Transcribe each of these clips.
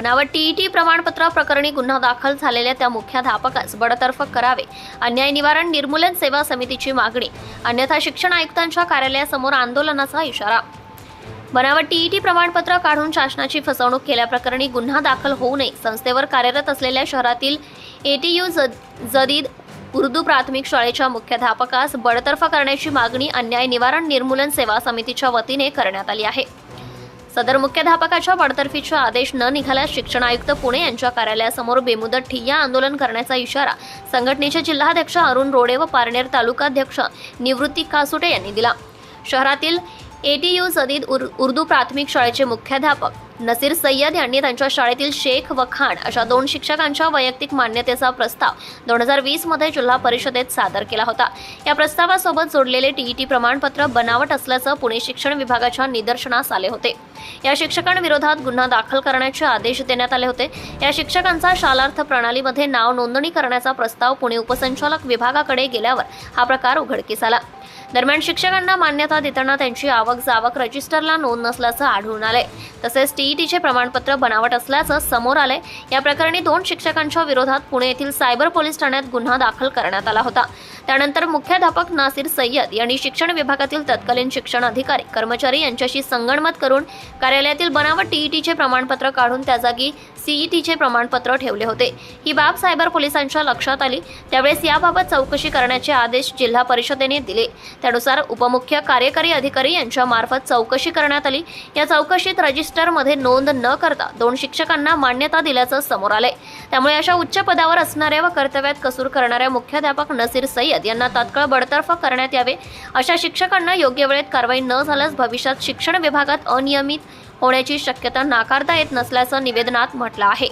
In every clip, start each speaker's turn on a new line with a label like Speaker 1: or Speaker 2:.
Speaker 1: बनावट टीईटी प्रमाणपत्र प्रकरणी गुन्हा दाखल झालेल्या त्या मुख्याध्यापकास बडतर्फ करावे. अन्याय निवारण निर्मूलन सेवा समितीची मागणी. अन्यथा शिक्षण आयुक्तांच्या कार्यालयासमोर आंदोलनाचा इशारा. बनावट टीईटी प्रमाणपत्र काढून शासनाची फसवणूक केल्याप्रकरणी गुन्हा दाखल होऊ नये. संस्थेवर कार्यरत असलेल्या शहरातील एटीयू जदीद उर्दू प्राथमिक शाळेच्या मुख्याध्यापकास बडतर्फ करण्याची मागणी अन्याय निवारण निर्मूलन सेवा समितीच्या वतीने करण्यात आली आहे. सदर मुख्याध्यापकाच्या बडतर्फीचे आदेश न निघाल्यास शिक्षण आयुक्त पुणे यांच्या कार्यालयासमोर बेमुदत ठिय्या आंदोलन करण्याचा इशारा संघटनेचे जिल्हाध्यक्ष अरुण रोडे व पारनेर तालुकाध्यक्ष निवृत्ती कासुटे यांनी दिला. शहरातील एटीयू सदीद उर उर्दू प्राथमिक शाळेचे मुख्याध्यापक नसीर सय्यद यांनी त्यांच्या शाळेतील शेख व खान अशा दोन शिक्षकांच्या वैयक्तिक मान्यतेचा प्रस्ताव दोन हजार वीसमध्ये जिल्हा परिषदेत सादर केला होता. या प्रस्तावासोबत जोडलेले टीईटी प्रमाणपत्र बनावट असल्याचं पुणे शिक्षण विभागाच्या निदर्शनास आले होते. या शिक्षकांविरोधात गुन्हा दाखल करण्याचे आदेश देण्यात आले होते. या शिक्षकांचा शालार्थ प्रणालीमध्ये नाव नोंदणी करण्याचा प्रस्ताव पुणे उपसंचालक विभागाकडे गेल्यावर हा प्रकार उघडकीस आला. दरम्यान शिक्षकांना मान्यता देताना त्यांची आवक जावक रजिस्टरला नोंद नसल्याचं आढळून आले तसेच टीईटीचे प्रमाणपत्र बनावट असल्याचं समोर आले या प्रकरणी दोन शिक्षकांच्या विरोधात पुणे येथील सायबर पोलीस ठाण्यात गुन्हा दाखल करण्यात आला होता. त्यानंतर मुख्याध्यापक नासिर सय्यद यांनी शिक्षण विभागातील तत्कालीन शिक्षण अधिकारी कर्मचारी यांच्याशी संगणमत करून कार्यालयातील बनावट टीईटीचे प्रमाणपत्र काढून त्या जागी सीईटीचे प्रमाणपत्र ठेवले होते. ही बाब सायबर पोलिसांच्या लक्षात आली. त्यावेळेस याबाबत चौकशी करण्याचे आदेश जिल्हा परिषदेने दिले. त्यानुसार उपमुख्य कार्यकारी अधिकारी यांच्या मार्फत चौकशी करण्यात आली. या चौकशीत रजिस्टरमध्ये नोंद न करता दोन शिक्षकांना मान्यता दिल्याचं समोर आलंय. त्यामुळे अशा उच्च पदावर असणाऱ्या व कर्तव्यात कसूर करणाऱ्या मुख्याध्यापक नसीर सय्यद आहेत यांना तात्काळ बडतर्फ करण्यात यावे. अशा शिक्षकांना योग्य वेळेत कारवाई न झाल्यास भविष्यात शिक्षण विभागात अनियमित होण्याची शक्यता नाकारता येत नसल्याचं निवेदनात म्हटलं आहे.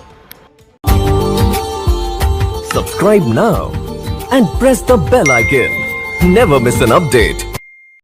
Speaker 2: Subscribe now and press the bell icon never miss an update